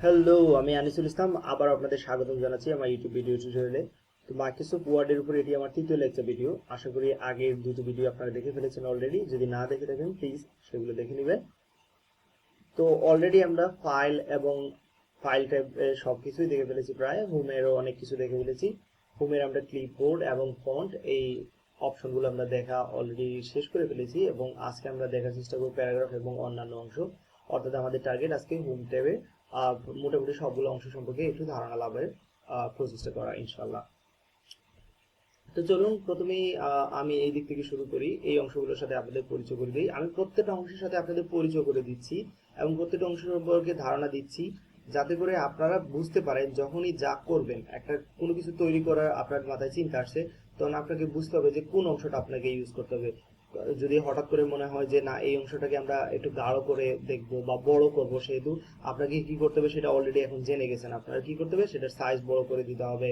Hello আমি আনিসুল ইসলাম। আবার আপনাদের স্বাগতম জানাচ্ছি আমার ইউটিউব ভিডিও টিউটোরিয়ালে তো মাইক্রোসফট ওয়ার্ডের উপর এটি আমার তৃতীয় লেকচার ভিডিও আশা করি আগের দুটো ভিডিও আপনারা দেখে ফেলেছেন অলরেডি যদি না দেখে থাকেন প্লিজ সেগুলো দেখে নেবেন। তো অলরেডি আমরা ফাইল এবং ফাইল ট্যাব সব কিছুই দেখে ফেলেছি প্রায়। হোমেরও অনেক কিছু দেখে ফেলেছি। হোমের আমরা ক্লিপবোর্ড এবং ফন্ট এই অপশনগুলো আমরা দেখা অলরেডি শেষ করে ফেলেছি এবং আজকে আমরা দেখার চেষ্টা করব প্যারাগ্রাফ এবং অন্যান্য অংশ। অর্থাৎ আমাদের টার্গেট আজকে হোম ট্যাবে মোটামুটি সবগুলো অংশ সম্পর্কে একটু ধারণা লাভের প্রচেষ্টা করা ইনশাল্লাহ তো চলুন, প্রথমেই আমি এই দিক থেকে শুরু করি। এই অংশগুলোর সাথে আপনাদের পরিচয় করে দিই। আমি প্রত্যেকটা অংশের সাথে আপনাদের পরিচয় করে দিচ্ছি এবং প্রত্যেকটা অংশ সম্পর্কে ধারণা দিচ্ছি যাতে করে আপনারা বুঝতে পারেন যখনই যা করবেন, একটা, কোনো কিছু তৈরি করার আপনার মাথায় চিন্তা আসছে, তখন আপনাকে বুঝতে হবে যে কোন অংশটা আপনাকে ইউজ করতে হবে। যদি হঠাৎ করে মনে হয় যে না, এই অংশটাকে আমরা একটু গাঢ় করে দেখব বা বড় করব সেহেতু আপনাকে কি করতে হবে সেটা অলরেডি এখন জেনে গেছেন। আপনারা কি করতে হবে? সেটার সাইজ বড় করে দিতে হবে।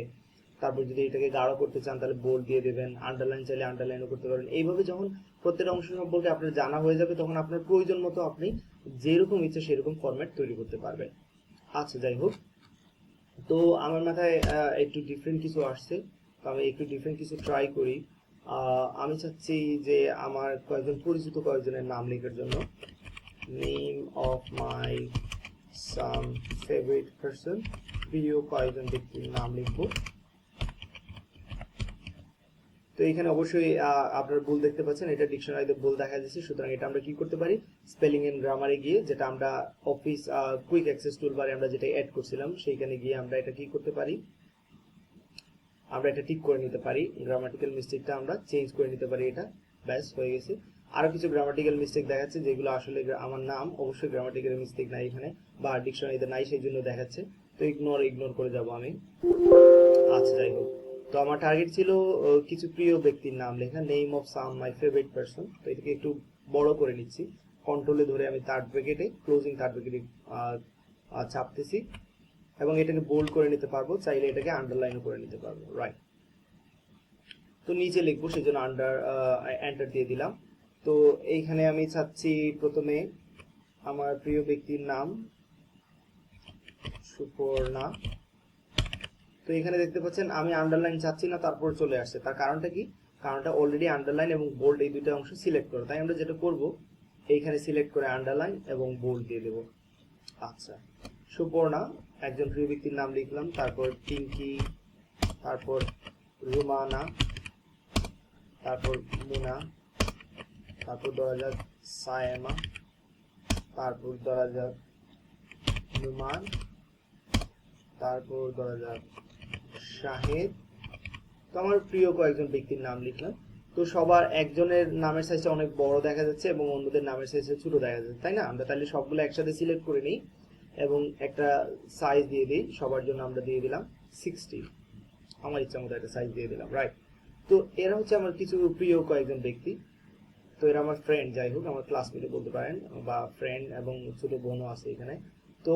তারপর যদি এটাকে গাঢ় করতে চান, তাহলে বোল্ড দিয়ে দেবেন। আন্ডারলাইন চাইলে আন্ডারলাইনও করতে পারেন। এইভাবে যখন প্রত্যেকটা অংশ সম্পর্কে আপনার জানা হয়ে যাবে, তখন আপনার প্রয়োজন মতো আপনি যেরকম ইচ্ছে সেরকম ফরম্যাট তৈরি করতে পারবেন। আচ্ছা যাই হোক। তো আমার মাথায় একটু ডিফারেন্ট কিছু আসছে। তো আমি একটু ডিফারেন্ট কিছু ট্রাই করি। আমি চাচ্ছি যে আমার কয়েকজন পরিচিত কয়েকজনের নাম লেখার জন্য। Name of my some favourite person প্রিয় কয়েকজন ব্যক্তির নাম লিখব। তো এখানে অবশ্যই আপনারা ভুল দেখতে পাচ্ছেন, এটা ডিকশনারিতে ভুল দেখা যাচ্ছে, সুতরাং এটা আমরা কি করতে পারি? স্পেলিং এন্ড গ্রামারে গিয়ে, যেটা আমরা অফিস কুইক অ্যাক্সেস টুলবারে আমরা যেটা অ্যাড করছিলাম, সেইখানে গিয়ে আমরা এটা কি করতে পারি? আমরা এটা ঠিক করে নিতে পারি। গ্রামাটিক্যাল মিস্টেকটা আমরা চেঞ্জ করে নিতে পারি এটা। ব্যাস, হয়ে গেছে। আরও কিছু গ্রামাটিক্যাল মিস্টেক দেখাচ্ছে, যেগুলো আসলে আমার নাম অবশ্যই গ্রামাটিক্যাল মিস্টেক নাই এখানে, বা ডিকশনারিতে নাই সেই জন্য দেখাচ্ছে। তো ইগনোর ইগনোর করে যাব আমি। আচ্ছা যাই হোক। তো আমার টার্গেট ছিল কিছু প্রিয় ব্যক্তির নাম লেখা name of some my favourite person তো এটাকে একটু বড় করে নিচ্ছি। কন্ট্রোলে ধরে আমি থার্ড ব্র্যাকেটে ক্লোজিং থার্ড ব্র্যাকেটে চাপতেছি। এবং এটাকে বোল্ড করে নিতে পারব, চাইলে এটাকে আন্ডারলাইনও করে নিতে পারব রাইট তো নিচে লিখব সেই জন্য আন্ডার এন্টার দিয়ে দিলাম। তো এইখানে আমি চাচ্ছি প্রথমে আমার প্রিয় ব্যক্তির নাম, সুপর্ণা। তো এখানে দেখতে পাচ্ছেন, আমি আন্ডারলাইন চাচ্ছি না, তারপর চলে আসছে। তার কারণটা কি? কারণটা অলরেডি আন্ডারলাইন এবং বোল্ড এই দুটো অংশ সিলেক্ট করো। তাই আমরা যেটা করব, এইখানে সিলেক্ট করে আন্ডারলাইন এবং বোল্ড দিয়ে দেব। আচ্ছা সুপর্ণা একজন প্রিয় ব্যক্তির নাম লিখলাম, তারপর পিঙ্কি, তারপর রুমানা, তারপর মুনা, তারপর ধরা যাক সায়েমা, তারপর ধরা যাক নুমান, তারপর ধরা যাক শাহেদ। তো আমার প্রিয় কয়েকজন ব্যক্তির নাম লিখলাম। তো সবার একজনের নামের সাইজটা অনেক বড় দেখা যাচ্ছে এবং অন্যদের নামের সাইজটা ছোট দেখা যাচ্ছে, তাই না? আমরা তাহলে সবগুলো একসাথে সিলেক্ট করে নিই। এবং একটা সাইজ দিয়ে দিই, সবার জন্য আমরা দিয়ে দিলাম সিক্সটি আমার ইচ্ছা মতো একটা সাইজ দিয়ে দিলাম রাইট তো এরা হচ্ছে আমার কিছু প্রিয় কয়েকজন ব্যক্তি। তো এরা আমার ফ্রেন্ড যাই হোক, আমার ক্লাসমেটে বলতে পারেন, বা ফ্রেন্ড এবং ছোট বোনও আছে এখানে। তো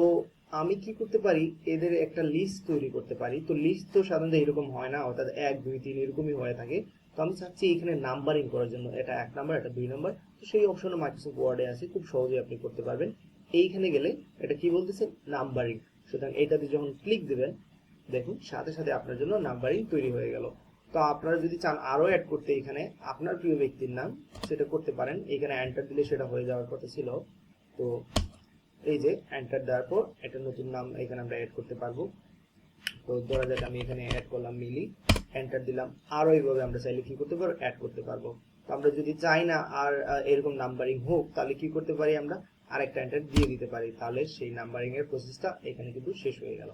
আমি কি করতে পারি? এদের একটা লিস্ট তৈরি করতে পারি। তো লিস্ট তো সাধারণত এরকম হয় না, অর্থাৎ এক, দুই, তিন এরকমই হয়ে থাকে। তো আমি চাচ্ছি এখানে নাম্বারিং করার জন্য, এটা এক নাম্বার এটা দুই নাম্বার তো সেই অপশনে মাইক্রোসফট ওয়ার্ডে আছে, খুব সহজেই আপনি করতে পারবেন। এইখানে গেলে এটা কি বলতেছে? নাম্বারিং সুতরাং এইটাতে যখন ক্লিক দিবেন, দেখুন, সাথে সাথে আপনার জন্য নাম্বারিং তৈরি হয়ে গেল। তো আপনারা যদি চান আরও অ্যাড করতে এখানে, আপনার প্রিয় ব্যক্তির নাম, সেটা করতে পারেন। এখানে এন্টার দিলে সেটা হয়ে যাওয়ার কথা ছিল। তো এই যে এন্টার দেওয়ার পর একটা নতুন নাম এখানে আমরা অ্যাড করতে পারব। তো ধরা যাক আমি এখানে অ্যাড করলাম মিলি। এন্টার দিলাম। আরও এইভাবে আমরা চাইলে কি করতে পারব? অ্যাড করতে পারব। তো আমরা যদি চাই না আর এরকম নাম্বারিং হোক, তাহলে কি করতে পারি আমরা? আরেকটা এন্টার দিয়ে দিতে পারি, তাহলে সেই নাম্বারিং এর প্রসেসটা এখানে কিন্তু শেষ হয়ে গেল।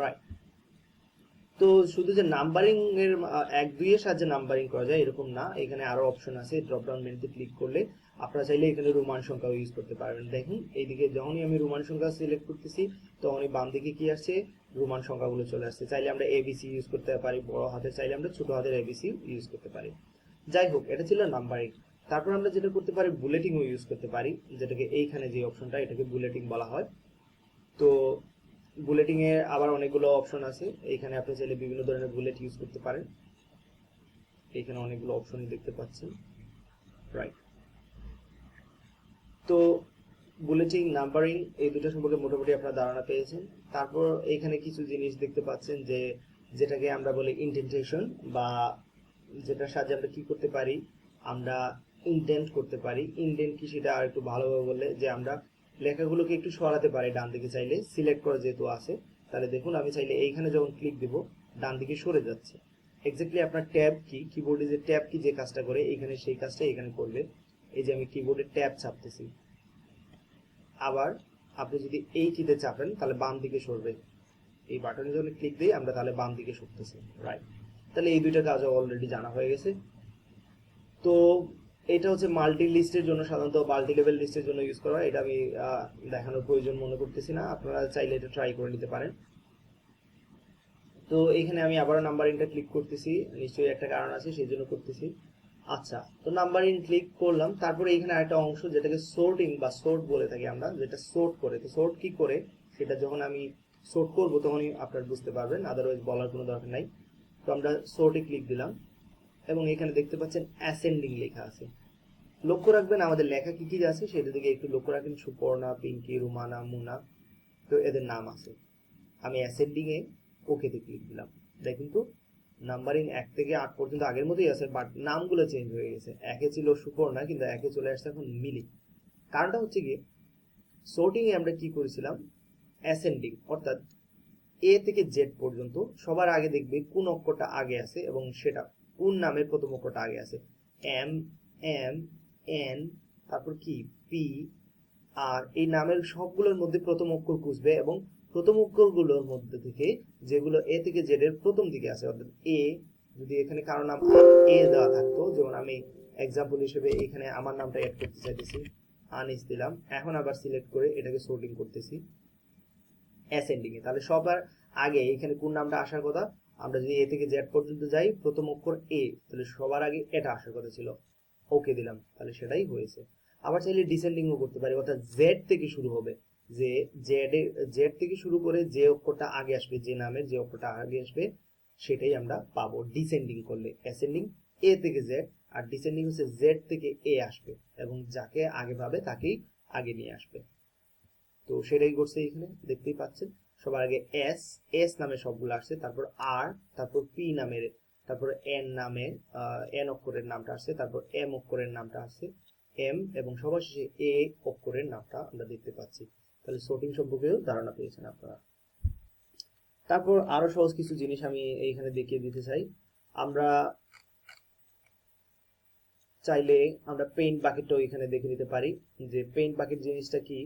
রাইট তো শুধু যে নাম্বারিং এর এক দুইয়ের সাহায্যে নাম্বারিং করা যায় এরকম না, এখানে আরও অপশন আছে ড্রপ ডাউন মেনুতে ক্লিক করলে আপনারা চাইলে এখানে রোমান সংখ্যাও ইউজ করতে পারবেন। দেখুন, এইদিকে যখনই আমি রোমান সংখ্যা সিলেক্ট করতেছি, তখনই বাম দিকে কি আসছে? রোমান সংখ্যাগুলো চলে আসছে। চাইলে আমরা এবিসি ইউজ করতে পারি, বড় হাতের চাইলে আমরা ছোট হাতের এবিসি ইউজ করতে পারি। যাই হোক, এটা ছিল নাম্বারিং তারপর আমরা যেটা করতে পারি বুলেটিংও ইউজ করতে পারি। যেটাকে এইখানে যে অপশনটা এটাকে বুলেটিং বলা হয়। তো বুলেটিং এর আবার অনেকগুলো অপশন আছে। এইখানে আপনি চাইলে বিভিন্ন ধরনের বুলেট ইউজ করতে পারেন। এখানে অনেকগুলো অপশনই দেখতে পাচ্ছেন। রাইট তো বুলেটিং নাম্বারিং এই দুটো সম্পর্কে মোটামুটি আপনারা ধারণা পেয়েছেন। তারপর এখানে কিছু জিনিস দেখতে পাচ্ছেন যে, যেটাকে আমরা বলি ইন্টেন্টেশন বা যেটার সাহায্যে আমরা কি করতে পারি, আমরা ইন্টেন্ট করতে পারি। ইন্টেন্ট কি সেটা আর একটু ভালোভাবে বললে যে আমরা লেখাগুলোকে একটু সরাতে পারি ডান দিকে চাইলে সিলেক্ট করা যেহেতু আছে, তাহলে দেখুন আমি চাইলে এইখানে যখন ক্লিক দেব, ডান দিকে সরে যাচ্ছে। এক্স্যাক্টলি আপনার ট্যাব কি? কিবোর্ডে যে ট্যাব কি যে কাজটা করে এখানে সেই কাজটা এখানে করবে। এই যে আমি কিবোর্ডে ট্যাব চাপতেছি। আবার আপনি যদি এই কিতে চাপেন, তাহলে বাম দিকে সরবে। এই বাটনে যখন ক্লিক দিই আমরা তাহলে বাম দিকে সরতেছি রাইট তাহলে এই দুইটা কাজ অলরেডি জানা হয়ে গেছে। তো এটা হচ্ছে মাল্টি লিস্টের জন্য সাধারণত মাল্টি লেভেল লিস্টের জন্য ইউজ করা হয়। এটা আমি দেখানোর প্রয়োজন মনে করতেছি না। আপনারা চাইলে এটা ট্রাই করে নিতে পারেন। তো এখানে আমি আবারও নাম্বারিংটা ক্লিক করতেছি। নিশ্চয়ই একটা কারণ আছে, সেই জন্য করতেছি। আচ্ছা তো নাম্বারিং ক্লিক করলাম। তারপরে এখানে আরেকটা অংশ, যেটাকে সোর্টিং বা সোর্ট বলে থাকি আমরা, যেটা সোর্ট করে। তো সোর্ট কি করে? সেটা যখন আমি সোর্ট করব, তখনই আপনারা বুঝতে পারবেন। আদারওয়াইজ বলার কোনো দরকার নাই। তো আমরা সোর্টে ক্লিক দিলাম। এবং এখানে দেখতে পাচ্ছেন অ্যাসেন্ডিং লেখা আছে। লক্ষ্য রাখবেন, আমাদের লেখা কি কি আছে, সেটা দিকে একটু লক্ষ্য রাখেন, সুপর্ণা, পিঙ্কি, রুমানা, মুনা, তো এদের নাম আছে। আমি অ্যাসেন্ডিং এ ওকেতে ক্লিক দিলাম। দেখুন তো নাম্বারিং এক থেকে আট পর্যন্ত, আগের মতোই আছে বাট নামগুলো চেঞ্জ হয়ে গেছে। একে ছিল সুপর্ণা, কিন্তু একে চলে আসছে এখন মিলি। কারণটা হচ্ছে কি সোর্টিং এ আমরা কি করেছিলাম? অ্যাসেন্ডিং, অর্থাৎ এ থেকে জেড পর্যন্ত, সবার আগে দেখবে কোন অক্ষরটা আগে আছে এবং সেটা কোন নামের প্রথম অক্ষরটা আগে আছে? এম এম, এন, তারপর কি? পি, আর এই নামের সবগুলোর মধ্যে প্রথম অক্ষর খুঁজবে এবং প্রথম অক্ষরগুলোর মধ্যে থেকে যেগুলো এ থেকে জেড এর প্রথম দিকে আছে, অর্থাৎ এ, যদি এখানে কারও নাম এ দেওয়া থাকতো। যেমন আমি এক্সাম্পল হিসেবে এখানে আমার নামটা অ্যাড করতে চাইতেছি, আনিস দিলাম। এখন আবার সিলেক্ট করে এটাকে সোর্টিং করতেছি অ্যাসেন্ডিং এ। তাহলে সবার আগে এখানে কোন নামটা আসার কথা? আমরা যদি এ থেকে জেড পর্যন্ত যাই, প্রথম অক্ষর এ তাহলে সবার আগে এটা আসার কথা ছিল। ওকে দিলাম, তাহলে সেটাই হয়েছে। আবার চাইলে ডিসেন্ডিংও করতে পারি, অর্থাৎ জেড থেকে শুরু হবে। যে জেড জেড থেকে শুরু করে যে অক্ষরটা আগে আসবে, যে নামের যে অক্ষরটা আগে আসবে, সেটাই আমরা পাবো ডিসেন্ডিং করলে। অ্যাসেন্ডিং এ থেকে জেড আর ডিসেন্ডিং হচ্ছে জেড থেকে এ আসবে, এবং যাকে আগে পাবে তাকেই আগে নিয়ে আসবে। তো সেটাই করছে এখানে, দেখতেই পাচ্ছেন। সবার আগে এস এস নামে সবগুলো আসছে, তারপর আর তারপর পি নামের, তারপর এন নামে এন অক্ষরের নামটা আসছে, তারপর এম অক্ষরের নামটা আসছে এম এবং সবার শেষে এ অক্ষরের নামটা আমরা দেখতে পাচ্ছি। তাহলে সোর্টিং সম্পর্কেও ধারণা পেয়েছেন আপনারা। তারপর আরও সহজ কিছু জিনিস আমি এইখানে দেখিয়ে দিতে চাই। আমরা চাইলে আমরা পেইন্ট বাকেটটাও এখানে দেখে নিতে পারি যে পেইন্ট বাকেট জিনিসটা কি?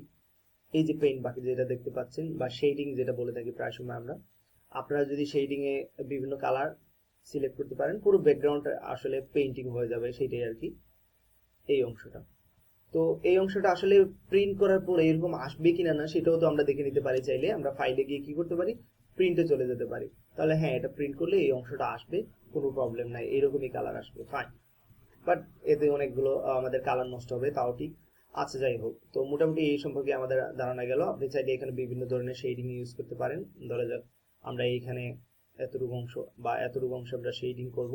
এই যে পেইন্ট বাকি যেটা দেখতে পাচ্ছেন, বা শেডিং যেটা বলে থাকি প্রায় সময় আমরা, আপনারা যদি শেডিং এ বিভিন্ন কালার সিলেক্ট করতে পারেন, পুরো ব্যাকগ্রাউন্ড আসলে পেইন্টিং হয়ে যাবে সেটাই আর কি, এই অংশটা। তো এই অংশটা আসলে প্রিন্ট করার পরে এরকম আসবে কিনা না, সেটাও তো আমরা দেখে নিতে পারি চাইলে, আমরা ফাইলে গিয়ে কি করতে পারি? প্রিন্টে চলে যেতে পারি। তাহলে হ্যাঁ এটা প্রিন্ট করলে এই অংশটা আসবে, কোনো প্রবলেম নাই, এরকমই কালার আসবে ফাইন বাট এতে অনেকগুলো, আমাদের কালার নষ্ট হবে, তাও ঠিক। আচ্ছা যাই হোক। তো মোটামুটি এই সম্পর্কে আমাদের ধারণা গেল। আপনি চাইলে এখানে বিভিন্ন ধরনের শেডিং ইউজ করতে পারেন। ধরা যাক, আমরা এইখানে এতটুকু অংশ বা এতটুকু অংশ আমরা শেডিং করব।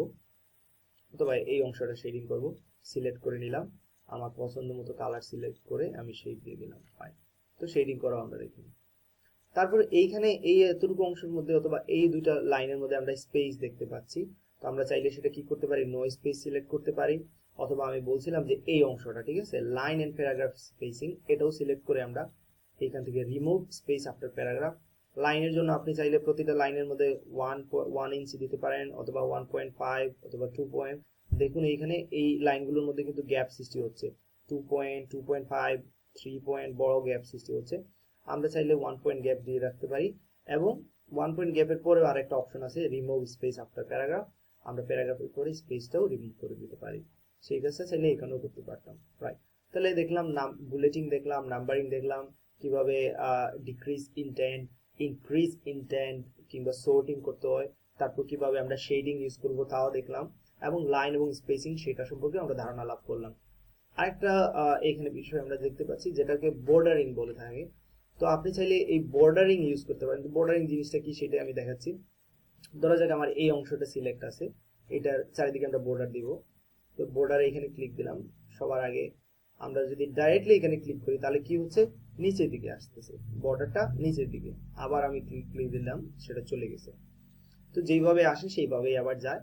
অথবা এই অংশটা শেডিং করব। সিলেক্ট করে নিলাম। আমার পছন্দ মতো কালার সিলেক্ট করে আমি শেড দিয়ে দিলাম। ফাইন তো শেডিং করাও আমরা দেখি। তারপরে এইখানে এই এতটুকু অংশের মধ্যে অথবা এই দুইটা লাইনের মধ্যে আমরা স্পেস দেখতে পাচ্ছি। তো আমরা চাইলে সেটা কি করতে পারি? নো স্পেস সিলেক্ট করতে পারি। অথবা আমি বলছিলাম যে এই অংশটা, ঠিক আছে? লাইন এন্ড প্যারাগ্রাফ স্পেসিং এটাও সিলেক্ট করে আমরা এখান থেকে রিমুভ স্পেস আফটার প্যারাগ্রাফ লাইনের জন্য আপনি চাইলে প্রতিটা লাইনের মধ্যে ওয়ান ওয়ান ইঞ্চি দিতে পারেন, অথবা ওয়ান পয়েন্ট ফাইভ অথবা টু পয়েন্ট দেখুন, এইখানে এই লাইনগুলোর মধ্যে কিন্তু গ্যাপ সৃষ্টি হচ্ছে। Two point two point five three point বড় গ্যাপ সৃষ্টি হচ্ছে। আমরা চাইলে ওয়ান পয়েন্ট গ্যাপ দিয়ে রাখতে পারি। এবং ওয়ান পয়েন্ট গ্যাপের পরেও আরেকটা অপশন আছে রিমুভ স্পেস আফটার প্যারাগ্রাফ আমরা প্যারাগ্রাফের পরে স্পেসটাও রিমুভ করে দিতে পারি। সেই কাজটা চাইলে এখানেও করতে পারতাম রাইট তাহলে দেখলাম নাম বুলেটিং দেখলাম নাম্বারিং দেখলাম, কীভাবে ডিক্রিজ ইনটেন্ট ইনক্রিজ ইনটেন্ট কিংবা সোর্টিং করতে হয়, তারপর কীভাবে আমরা শেডিং ইউজ করব তাও দেখলাম, এবং লাইন এবং স্পেসিং সেটা সম্পর্কে আমরা ধারণা লাভ করলাম। আরেকটা এখানে বিষয় আমরা দেখতে পাচ্ছি, যেটাকে বর্ডারিং বলে থাকে। তো আপনি চাইলে এই বর্ডারিং ইউজ করতে পারেন। বর্ডারিং জিনিসটা কি সেটা আমি দেখাচ্ছি। ধরা যাক আমার এই অংশটা সিলেক্ট আছে। এটার চারিদিকে আমরা বর্ডার দিব। তো বর্ডারে এখানে ক্লিক দিলাম। সবার আগে আমরা যদি ডাইরেক্টলি এখানে ক্লিক করি, তাহলে কি হচ্ছে? নিচের দিকে আসতেছে। বর্ডারটা নিচের দিকে। আবার আমি ক্লিক ক্লিক দিলাম, সেটা চলে গেছে। তো যেইভাবে আসে, সেইভাবেই আবার যায়।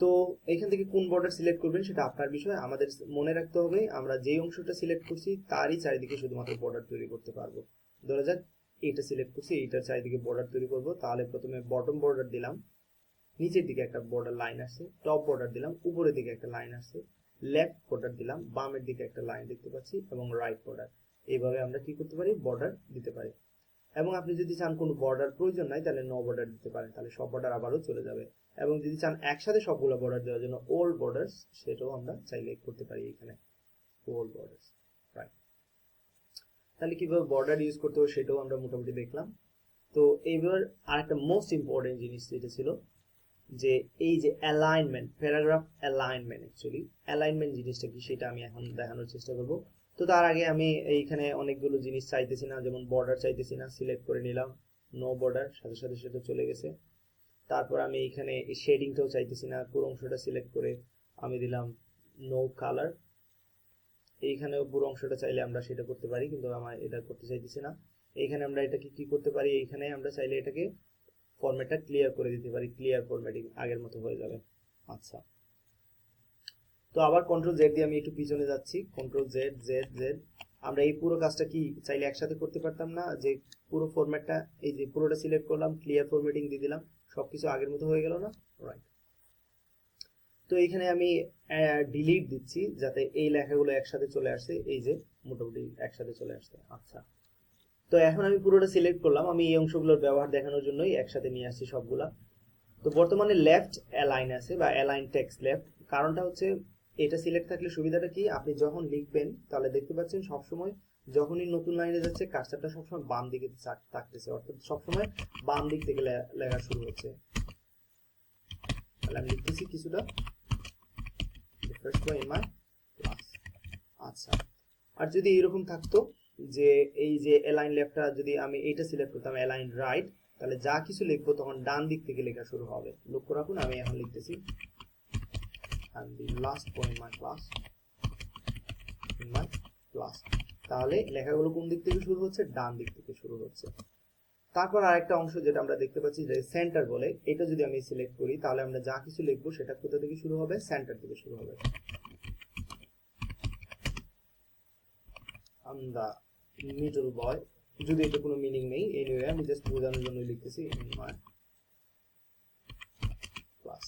তো এখান থেকে কোন বর্ডার সিলেক্ট করবেন, সেটা আপনার বিষয়। আমাদের মনে রাখতে হবে, আমরা যেই অংশটা সিলেক্ট করছি, তারই চারিদিকে শুধুমাত্র বর্ডার তৈরি করতে পারব। ধরা যাক এটা সিলেক্ট করছি, এইটার চারিদিকে বর্ডার তৈরি করব। তাহলে প্রথমে বটম বর্ডার দিলাম, নিচের দিকে একটা বর্ডার লাইন আসছে টপ বর্ডার দিলাম, উপরের দিকে একটা লাইন আসছে লেফট বর্ডার দিলাম, বামের দিকে একটা লাইন দেখতে পাচ্ছি, এবং রাইট বর্ডার এইভাবে আমরা কি করতে পারি? বর্ডার দিতে পারি। এবং আপনি যদি চান কোনো বর্ডার প্রয়োজন নাই, তাহলে নো বর্ডার দিতে পারেন, তাহলে সব বর্ডার আবারও চলে যাবে। এবং যদি চান একসাথে সবগুলো বর্ডার দেওয়ার জন্য ওল্ড বর্ডার সেটাও আমরা চাইলে করতে পারি এখানে ওল্ড বর্ডার্স রাইট তাহলে কীভাবে বর্ডার ইউজ করতে হবে সেটাও আমরা মোটামুটি দেখলাম। তো এইবার আর একটা মোস্ট ইম্পর্টেন্ট জিনিস যেটা ছিল, যে এই যে alignment paragraph alignment actually alignment জিনিসটা কি সেটা আমি এখন দেখানোর চেষ্টা করব। তো তার আগে আমি এইখানে অনেকগুলো জিনিস চাইতেছি না, যেমন বর্ডার চাইতেছি না সিলেক্ট করে নিলাম নো বর্ডার সাথে সাথে সেটা চলে গেছে। তারপর আমি এইখানে শেডিংটাও চাইতেছি না, পুরো অংশটা সিলেক্ট করে আমি দিলাম নো কালার এইখানেও পুরো অংশটা চাইলে আমরা সেটা করতে পারি, কিন্তু আমার এটা করতে চাইতেছি না। এইখানে আমরা এটাকে কি করতে পারি? এইখানে আমরা চাইলে এটাকে ফরম্যাটটা ক্লিয়ার করে দিতে পারি। ক্লিয়ার ফরম্যাটিং আগের মতো হয়ে যাবে। আচ্ছা। তো আবার কন্ট্রোল জেড দিয়ে আমি একটু পিছনে যাচ্ছি। কন্ট্রোল জেড জেড জেড আমরা এই পুরো কাজটা কি চাইলে একসাথে করতে পারতাম না? যে পুরো ফরম্যাটটা এই যে পুরোটা সিলেক্ট করলাম ক্লিয়ার ফরম্যাটিং দিয়ে দিলাম, সবকিছু আগের মতো হয়ে গেল না? রাইট তো এখানে আমি ডিলিট দিচ্ছি যাতে এই লেখাগুলো একসাথে চলে আসে। এই যে, মোটামুটি একসাথে চলে আসছে। আচ্ছা। তো এখন আমি পুরোটা সিলেক্ট করলাম। আমি এই অংশগুলোর ব্যবহার দেখানোর জন্যই একসাথে নিয়ে আসছি সবগুলা। তো বর্তমানে লেফট অ্যালাইন আছে বা অ্যালাইন টেক্সট লেফট কারণটা হচ্ছে, এটা সিলেক্ট থাকলে সুবিধাটা কি? আপনি যখন লিখবেন, তাহলে দেখতে পাচ্ছেন সবসময় যখনই নতুন লাইনে যাচ্ছে কার্সারটা সবসময় বাম দিকে থাকতেছে। অর্থাৎ সবসময় বাম দিক থেকে লেখা শুরু হচ্ছে। তাহলে আমি লিখতেছি কিছুটা। ফার্স্ট ইন মাই ক্লাস আচ্ছা। আর যদি এরকম থাকতো যে এই যে অ্যালাইন লেফটটা যদি আমি এইটা সিলেক্ট করতাম অ্যালাইন রাইট তাহলে যা কিছু লিখব তখন ডান দিক থেকে লেখা শুরু হবে। লক্ষ্য রাখুন, আমি এখন লিখতেছি। And the last point in my class in my তাহলে লেখাগুলো কোন দিক থেকে শুরু হচ্ছে? ডান দিক থেকে শুরু হচ্ছে। তারপর আরেকটা অংশ যেটা আমরা দেখতে পাচ্ছি, যে সেন্টার বলে, এটা যদি আমি সিলেক্ট করি, তাহলে আমরা যা কিছু লিখব সেটা কোথা থেকে শুরু হবে? সেন্টার থেকে শুরু হবে। আম দা মিডল বয় যদি এটা কোনো মিনিং নেই এনিওয়ে আমি জাস্ট বোঝানোর জন্য লিখতেছি ক্লাস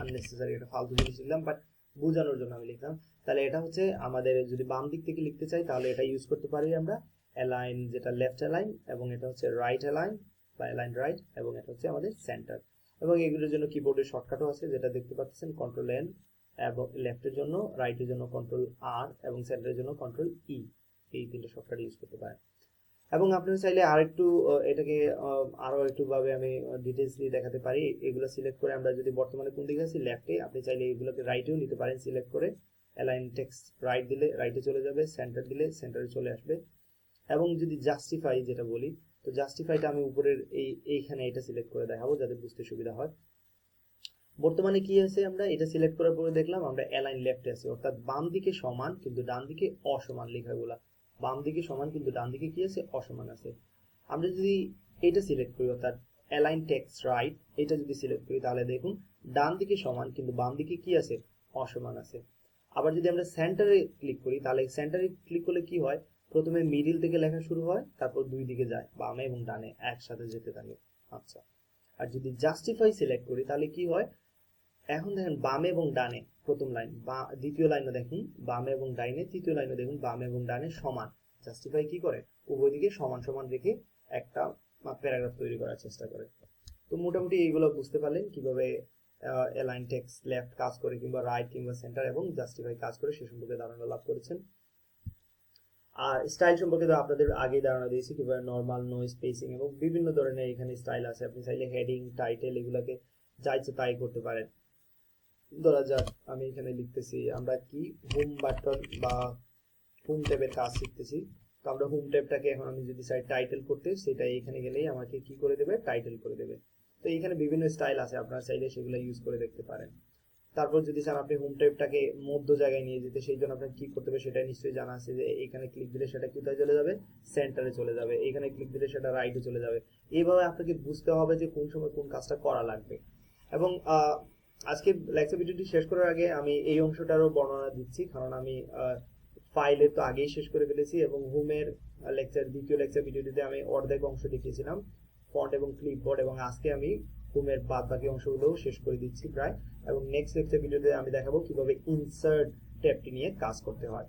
আননেসেসারি একটা ফালতু জিনিস লিখলাম বাট বোঝানোর জন্য আমি লিখলাম। তাহলে এটা হচ্ছে আমাদের যদি বাম দিক থেকে লিখতে চাই, তাহলে এটা ইউজ করতে পারি আমরা। অ্যালাইন যেটা লেফট অ্যালাইন এবং এটা হচ্ছে রাইট অ্যালাইন বা অ্যালাইন রাইট এবং এটা হচ্ছে আমাদের সেন্টার এবং এগুলোর জন্য কিবোর্ডের শর্টকাটও আছে যেটা দেখতে পাচ্ছেন কন্ট্রোল এন এবং লেফটের জন্য রাইটের জন্য কন্ট্রোল আর এবং সেন্টারের জন্য কন্ট্রোল ই এই তিনটে শর্টকাট ইউজ করতে পারেন। এবং আপনারা চাইলে আরেকটু আহ, এটাকে আরও একটুভাবে একটু ভাবে আমি ডিটেলসলি দেখাতে পারি। এগুলো সিলেক্ট করে আমরা যদি বর্তমানে কোন দিকে আছি লেফটে আপনি চাইলে এগুলোকে রাইটেও নিতে পারেন। সিলেক্ট করে অ্যালাইন টেক্সট রাইট দিলে রাইটে চলে যাবে সেন্টার দিলে সেন্টারে চলে আসবে। এবং যদি জাস্টিফাই যেটা বলি, তো জাস্টিফাইটা আমি উপরের এই, এইখানে এটা সিলেক্ট করে দেখাবো যাতে বুঝতে সুবিধা হয়। বর্তমানে কি আছে আমরা, এটা সিলেক্ট করার পরে দেখলাম আমরা অ্যালাইন লেফটে আছে, অর্থাৎ বাম দিকে সমান কিন্তু ডান দিকে অসমান লেখাগুলা। বাম দিকে সমান কিন্তু ডান দিকে কি আছে? অসমান আছে। আমরা যদি এটা সিলেক্ট করি, অর্থাৎ অ্যালাইন টেক্সট রাইট এটা যদি সিলেক্ট করি, তাহলে দেখুন ডান দিকে সমান কিন্তু বাম দিকে কি আছে? অসমান আছে। আবার যদি আমরা সেন্টারে ক্লিক করি, তাহলে সেন্টারে ক্লিক করলে কি হয়? প্রথমে মিডিল থেকে লেখা শুরু হয়, তারপর দুই দিকে যায়, বামে এবং ডানে একসাথে যেতে থাকে। আচ্ছা। আর যদি জাস্টিফাই সিলেক্ট করি, তাহলে কি হয়? এখন দেখেন বামে এবং ডানে প্রথম লাইন বা দ্বিতীয় লাইনে দেখুন, বামে এবং ডাইনে, তৃতীয় লাইনে দেখুন, বামে এবং ডানে সমান। জাস্টিফাই কি করে? উভয় দিকে সমান সমান রেখে একটা প্যারাগ্রাফ তৈরি করার চেষ্টা করে। তো মোটামুটি এইগুলো বুঝতে পারলেন কীভাবে অ্যালাইন টেক্স লেফট কাজ করে কিংবা রাইট কিংবা সেন্টার এবং জাস্টিফাই কাজ করে সে সম্পর্কে ধারণা লাভ করেছেন। আর স্টাইল সম্পর্কে তো আপনাদের আগেই ধারণা দিয়েছি কীভাবে নর্মাল নো স্পেসিং এবং বিভিন্ন ধরনের এখানে স্টাইল আছে। আপনি চাইলে হেডিং টাইটেল এগুলোকে যা ইচ্ছে তাই করতে পারেন। ধরা যাক, আমি এখানে লিখতেছি, আমরা কি হোম বাটন বা হোম ট্যাবের কাজ শিখতেছি। তো আমরা হোম ট্যাবটাকে এখন আমি যদি চাই টাইটেল করতে সেটা এখানে গেলেই আমাকে কি করে দেবে? টাইটেল করে দেবে। তো এখানে বিভিন্ন স্টাইল আছে, আপনারা চাইলে সেগুলো ইউজ করে দেখতে পারেন। তারপর যদি চান আপনি হোম টাইপটাকে মধ্য জায়গায় নিয়ে যেতে, সেই জন্য আপনাকে কি করতে হবে সেটা নিশ্চয়ই জানা আছে যে এখানে ক্লিক দিলে সেটা কোথায় চলে যাবে? সেন্টারে চলে যাবে। এখানে ক্লিক দিলে সেটা রাইটে চলে যাবে। এইভাবে আপনাকে বুঝতে হবে যে কোন সময় কোন কাজটা করা লাগবে। এবং আজকে লেকচার ভিডিওটি শেষ করার আগে আমি এই অংশটারও বর্ণনা দিচ্ছি। কারণ আমি ফাইলের তো আগেই শেষ করে ফেলেছি এবং হোমের লেকচার দ্বিতীয় লেকচার ভিডিওটিতে আমি অর্ধেক অংশ দেখিয়েছিলাম। ফন্ট এবং ক্লিপবোর্ড এবং আজকে আমি হোমের বাদ বাকি অংশগুলোও শেষ করে দিচ্ছি প্রায়। এবং নেক্সট লেকচার ভিডিওতে আমি দেখাবো কীভাবে ইনসার্ট ট্যাবটি নিয়ে কাজ করতে হয়।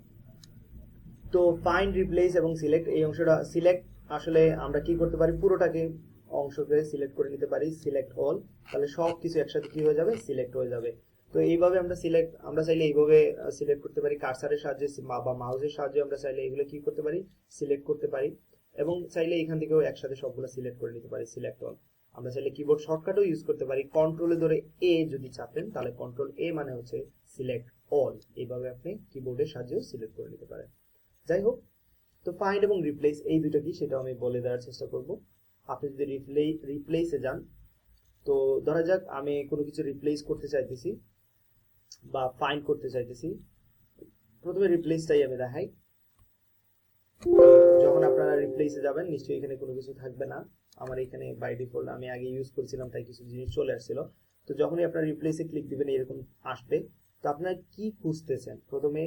তো ফাইন্ড রিপ্লেস এবং সিলেক্ট এই অংশটা সিলেক্ট আসলে আমরা কি করতে পারি? পুরোটাকে অংশকে সিলেক্ট করে নিতে পারি সিলেক্ট অল তাহলে সব কিছু একসাথে কি হয়ে যাবে? সিলেক্ট হয়ে যাবে। তো এইভাবে আমরা সিলেক্ট আমরা চাইলে এইভাবে সিলেক্ট করতে পারি। কার্সারের সাহায্যে বা মাউসের সাহায্যে আমরা চাইলে এগুলো কি করতে পারি? সিলেক্ট করতে পারি। এবং চাইলে এখান থেকেও একসাথে সবগুলো সিলেক্ট করে নিতে পারি সিলেক্ট অল আমরা চাইলে কিবোর্ড শর্টকাটও ইউজ করতে পারি। কন্ট্রোলে ধরে এ যদি চাপেন, তাহলে কন্ট্রোল এ মানে হচ্ছে সিলেক্ট অল এইভাবে আপনি কিবোর্ডের সাহায্যেও সিলেক্ট করে নিতে পারেন। যাই হোক, তো ফাইন্ড এবং রিপ্লেস এই দুটো কি সেটা আমি বলে দেওয়ার চেষ্টা করব। আপনি যদি রিপ্লে রিপ্লেসে যান, তো ধরা যাক আমি কোনো কিছু রিপ্লেস করতে চাইতেছি বা ফাইন্ড করতে চাইতেছি। প্রথমে রিপ্লেসটাই আমি দেখাই। যখন আপনারা রিপ্লেসে যাবেন, নিশ্চয়ই এখানে কোনো কিছু থাকবে না। আমার এখানে বাই ডিফল্ট আমি আগে ইউজ করেছিলাম, তাই কিছু জিনিস চলে আসছিল। তো যখনই আপনার রিপ্লেসে ক্লিক দিবেন, এরকম আসবে। তো আপনার কি খুঁজতেছেন? প্রথমে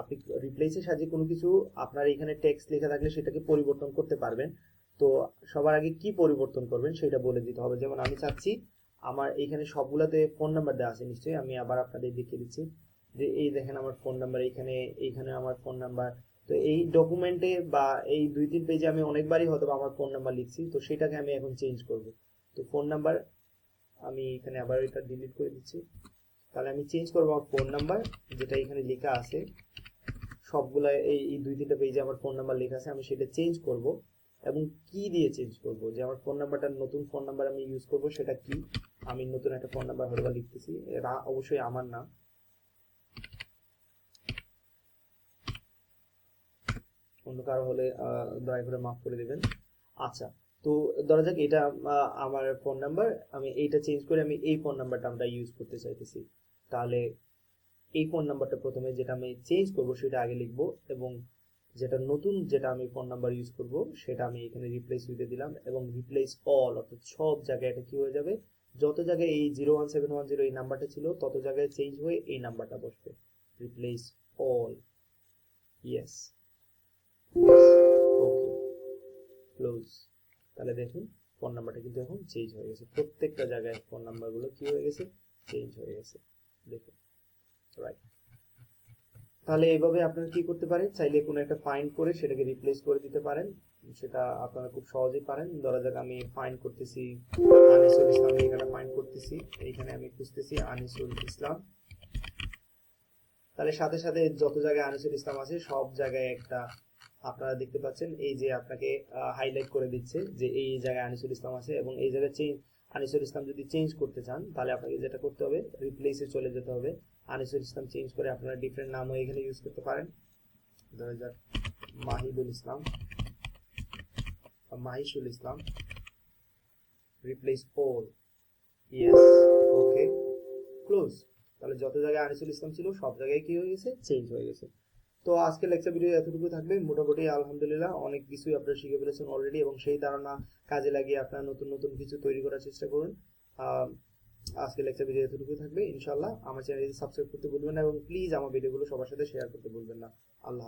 আপনি রিপ্লেসের সাহায্যে কোনো কিছু আপনার এখানে টেক্সট লেখা থাকলে সেটাকে পরিবর্তন করতে পারবেন। তো সবার আগে কি পরিবর্তন করবেন সেটা বলে দিতে হবে। যেমন আমি চাচ্ছি, আমার এখানে সবগুলাতে ফোন নাম্বার দেওয়া আছে নিশ্চয়ই, আমি আবার আপনাদের দেখিয়ে দিচ্ছি। যে এই দেখেন আমার ফোন নাম্বার এখানে এইখানে আমার ফোন নাম্বার তো এই ডকুমেন্টে বা এই দুই তিন পেজে আমি অনেকবারই হয়তো আমার ফোন নাম্বার লিখছি, তো সেটাকে আমি এখন চেঞ্জ করব। তো ফোন নাম্বার আমি এখানে আবার এটা ডিলিট করে দিচ্ছি। তাহলে আমি চেঞ্জ করব আমার ফোন নাম্বার যেটা এখানে লেখা আছে। সবগুলা এই দুই তিনটা পেজে আমার ফোন নাম্বার লেখা আছে, আমি সেটা চেঞ্জ করব। এবং কি দিয়ে চেঞ্জ করব? যে আমার ফোন নাম্বারটা নতুন ফোন নাম্বার আমি ইউজ করব, সেটা কি? আমি নতুন একটা ফোন নাম্বার হয়তো লিখতেছি। অবশ্যই আমার না। অন্য কারও হলে দয়া করে মাফ করে দেবেন। আচ্ছা তো ধরা যাক এটা আমার ফোন নাম্বার আমি এইটা চেঞ্জ করে আমি এই ফোন নাম্বারটা আমরা ইউজ করতে চাইতেছি। তাহলে এই ফোন নাম্বারটা প্রথমে যেটা আমি চেঞ্জ করব সেটা আগে লিখব এবং যেটা নতুন যেটা আমি ফোন নাম্বার ইউজ করব সেটা আমি এখানে রিপ্লেস উইথে দিলাম এবং রিপ্লেস অল অর্থাৎ সব জায়গায় এটা কি হয়ে যাবে? যত জায়গায় এই zero one seven one zero এই নাম্বারটা ছিল, তত জায়গায় চেঞ্জ হয়ে এই নাম্বারটা বসবে। Replace all yes okay close তাহলে দেখুন ফোন নাম্বারটা কিন্তু এখন চেঞ্জ হয়ে গেছে। প্রত্যেকটা জায়গায় ফোন নাম্বারগুলো কি হয়ে গেছে? চেঞ্জ হয়ে গেছে। দেখুন। রাইট তাহলে এইভাবে আপনারা কি করতে পারেন? চাইলে কোনো একটা ফাইন্ড করে সেটাকে রিপ্লেস করে দিতে পারেন। সেটা আপনারা খুব সহজেই পারেন। ধরা যাক আমি ফাইন্ড করতেছি আনিসুল ইসলাম এখানে ফাইন্ড করতেছি। এইখানে আমি খুঁজতেছি আনিসুল ইসলাম তাহলে সাথে সাথে যত জায়গায় আনিসুল ইসলাম আছে, সব জায়গায় একটা আপনারা দেখতে পাচ্ছেন, এই যে আপনাকে হাইলাইট করে দিচ্ছে যে এই জায়গায় আনিসুল ইসলাম আছে এবং এই জায়গায় চেঞ্জ আনিসুল ইসলাম যদি চেঞ্জ করতে চান, তাহলে আপনাকে যেটা করতে হবে রিপ্লেসে চলে যেতে হবে। আনিসুল ইসলাম চেঞ্জ করে আপনারা ডিফারেন্ট নামও এখানে ইউজ করতে পারেন। ধরা যাক, Mahidul Islam Mahisul Islam replace all yes okay close তাহলে যত জায়গায় আনিসুল ইসলাম ছিল, সব জায়গায় কি হয়ে গেছে? চেঞ্জ হয়ে গেছে। তো আজকে লেকচার ভিডিও এতটুকু থাকবে। মোটামুটি আলহামদুলিল্লাহ অনেক কিছুই আপনারা শিখে ফেলেছেন অলরেডি এবং সেই ধারণা কাজে লাগিয়ে আপনারা নতুন নতুন কিছু তৈরি করার চেষ্টা করুন। আজকে লেকচার ভিডিও এতটুকু থাকবে। ইনশাল্লাহ আমার চ্যানেলটি সাবস্ক্রাইব করতে ভুলবেন না এবং প্লিজ আমার ভিডিওগুলো সবার সাথে শেয়ার করতে ভুলবেন না। আল্লাহ